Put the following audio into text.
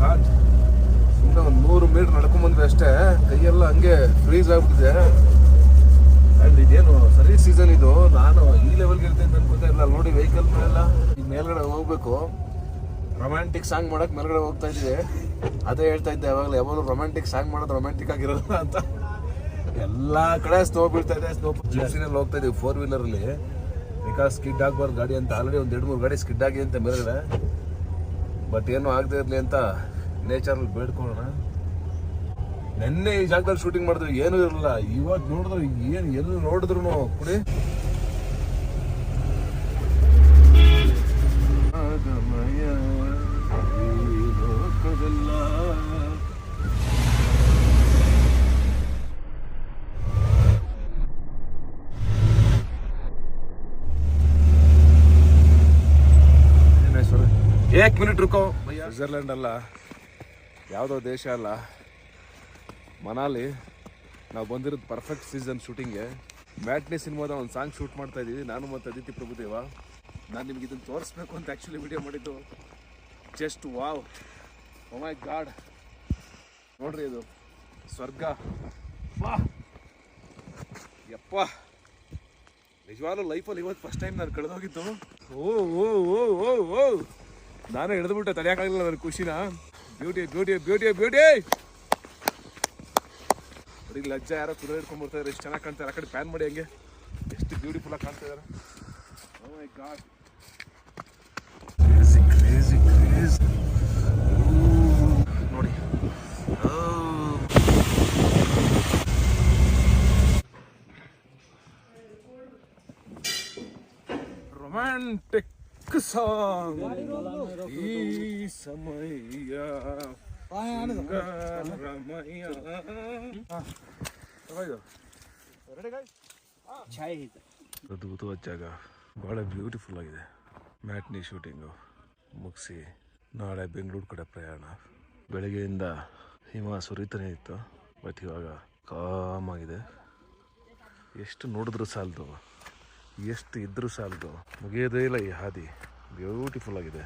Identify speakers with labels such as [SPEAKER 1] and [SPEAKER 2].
[SPEAKER 1] God ಸುಮ್ಮನೆ ಒಂದು ನೂರು ಮೀಟರ್ ನಡ್ಕೊಂಬಂದ್ವಿ ಅಷ್ಟೇ. ಕೈಯೆಲ್ಲ ಹಂಗೆ ಫ್ರೀಸ್ ಆಗ್ಬಿಟ್ಟಿದೆ. ಆ್ಯಂಡ್ ಇದೇನು ಸರಿ ಸೀಸನ್ ಇದು. ನಾನು ಈ ಲೆವೆಲ್ಗೆ ಅಂತ ಅನ್ಕೋತಾ ಇಲ್ಲ ನೋಡಿ ವೆಹಿಕಲ್ ಮೇಲೆಲ್ಲ ಈಗ ಮೇಲ್ಗಡೆ ಹೋಗ್ಬೇಕು. ರೊಮ್ಯಾಂಟಿಕ್ ಸಾಂಗ್ ಮಾಡೋಕೆ ಮೇಲ್ಗಡೆ ಹೋಗ್ತಾ ಇದ್ದೀವಿ. ಅದೇ ಹೇಳ್ತಾ ಇದ್ದೆ ಯಾವಾಗಲೂ. ಯಾವಾಗಲೂ ರೊಮ್ಯಾಂಟಿಕ್ ಸಾಂಗ್ ಮಾಡೋದು ರೊಮ್ಯಾಂಟಿಕ್ ಆಗಿರಲ್ಲ ಅಂತ. ಎಲ್ಲ ಕಡೆ ಸ್ನೋ ಬೀಳ್ತಾ ಇದೆ ಸ್ನೋ ಜೆಸಿನಲ್ಲಿ ಹೋಗ್ತಾ ಇದ್ದೀವಿ ಫೋರ್ ವೀಲರಲ್ಲಿ ಬಿಕಾಸ್ ಸ್ಕಿಡ್ ಆಗಬಾರ್ದು ಗಾಡಿ ಅಂತ. ಆಲ್ರೆಡಿ ಒಂದು ಎರಡು ಮೂರು ಗಾಡಿ ಸ್ಕಿಡ್ ಆಗಿದೆ ಅಂತ ಮೇಲ್ಗಡೆ. ಬಟ್ ಏನು ಆಗದೆ ಇರಲಿ ಅಂತ ನೇಚರಲ್ಲಿ ಬೇಡ್ಕೊಳ್ಳೋಣ. ನೆನ್ನೆ ಈ ಜಾಗದಲ್ಲಿ ಶೂಟಿಂಗ್ ಮಾಡಿದ್ರು ಏನೂ ಇರಲಿಲ್ಲ. ಇವಾಗ ನೋಡಿದ್ರು ಏನು ಎಲ್ಲಿ ನೋಡಿದ್ರು ಕುಡಿ. ಆಗಮಯ ಈ ಏಕ್ ಮಿನಿಟ್ ರುಕೋ. ಸ್ವಿಟ್ಜರ್ಲೆಂಡ್ ಅಲ್ಲ, ಯಾವುದೋ ದೇಶ ಅಲ್ಲ. ಮನಾಲಿ, ನಾವು ಬಂದಿರೋದು ಪರ್ಫೆಕ್ಟ್ ಸೀಸನ್ ಶೂಟಿಂಗ್ಗೆ ಮ್ಯಾಟ್ನಿ ಸಿನಿಮಾದ ಒಂದು ಸಾಂಗ್ ಶೂಟ್ ಮಾಡ್ತಾ ಇದ್ದೀವಿ ನಾನು ಮತ್ತು ಅದಿತಿ ಪ್ರಭುದೇವ. ನಾನು ನಿಮ್ಗೆ ಇದನ್ನು ತೋರಿಸ್ಬೇಕು ಅಂತ ಆ್ಯಕ್ಚುಲಿ ವಿಡಿಯೋ ಮಾಡಿದ್ದು. ಜಸ್ಟ್ ವಾವ್ ಮೈ ಗಾಡ್ ನೋಡ್ರಿ ಇದು. ಸ್ವರ್ಗ. ಯಪ್ಪ. ನಿಜವಾಗ್ಲೂ ಲೈಫಲ್ಲಿ ಇವತ್ತು ಫಸ್ಟ್ ಟೈಮ್ ನಾನು ಕಳೆದೋಗಿದ್ದು. ಓ ಓ ಓ ಓ ಓ. ನಾನೇ ಹಿಡಿದ್ಬಿಟ್ಟೆ ತಡೆಯೋಕ್ಕಾಗಲಿಲ್ಲ ನನ್ನ ಖುಷಿನ. ಬ್ಯೂಟಿ ಬ್ಯೂಟಿ ಬ್ಯೂಟಿ ಬ್ಯೂಟಿ ಬರೀ ಲಜ್ಜ ಯಾರೋ ಕುದುರೆ ಹಿಡ್ಕೊಂಡ್ ಬರ್ತಾರೆ ಎಷ್ಟು ಚೆನ್ನಾಗಿ ಕಾಣ್ತಾರೆ ಆ ಕಡೆ ಪ್ಯಾನ್ ಮಾಡಿ ಹಂಗೆ. ಎಷ್ಟು ಬ್ಯೂಟಿಫುಲ್ ಆಗಿ ಕಾಣ್ತಾ ಇದಾರೆ. ಗಾಡ್. Ooh, ನೋಡಿ. Oh. ಸಾಂಗ್ ಈ ಸಮಯ. ಅದ್ಭುತವಾದ ಜಾಗ. ಭಾಳ ಬ್ಯೂಟಿಫುಲ್ ಆಗಿದೆ. ಮ್ಯಾಟ್ನಿ ಶೂಟಿಂಗು ಮುಗಿಸಿ ನಾಳೆ ಬೆಂಗಳೂರು ಕಡೆ ಪ್ರಯಾಣ. ಬೆಳಗ್ಗೆಯಿಂದ ಹಿಮ ಸುರಿತಾನೆ ಇತ್ತು. ಬಟ್ ಇವಾಗ ಕಾಮ್ ಆಗಿದೆ. ಎಷ್ಟು ನೋಡಿದ್ರು ಸಾಲದು. ಎಷ್ಟು ಇದ್ರೂ ಸಾಲದು. ಮುಗಿಯೋದೇ ಇಲ್ಲ ಈ ಹಾದಿ. ಬ್ಯೂಟಿಫುಲ್ ಆಗಿದೆ.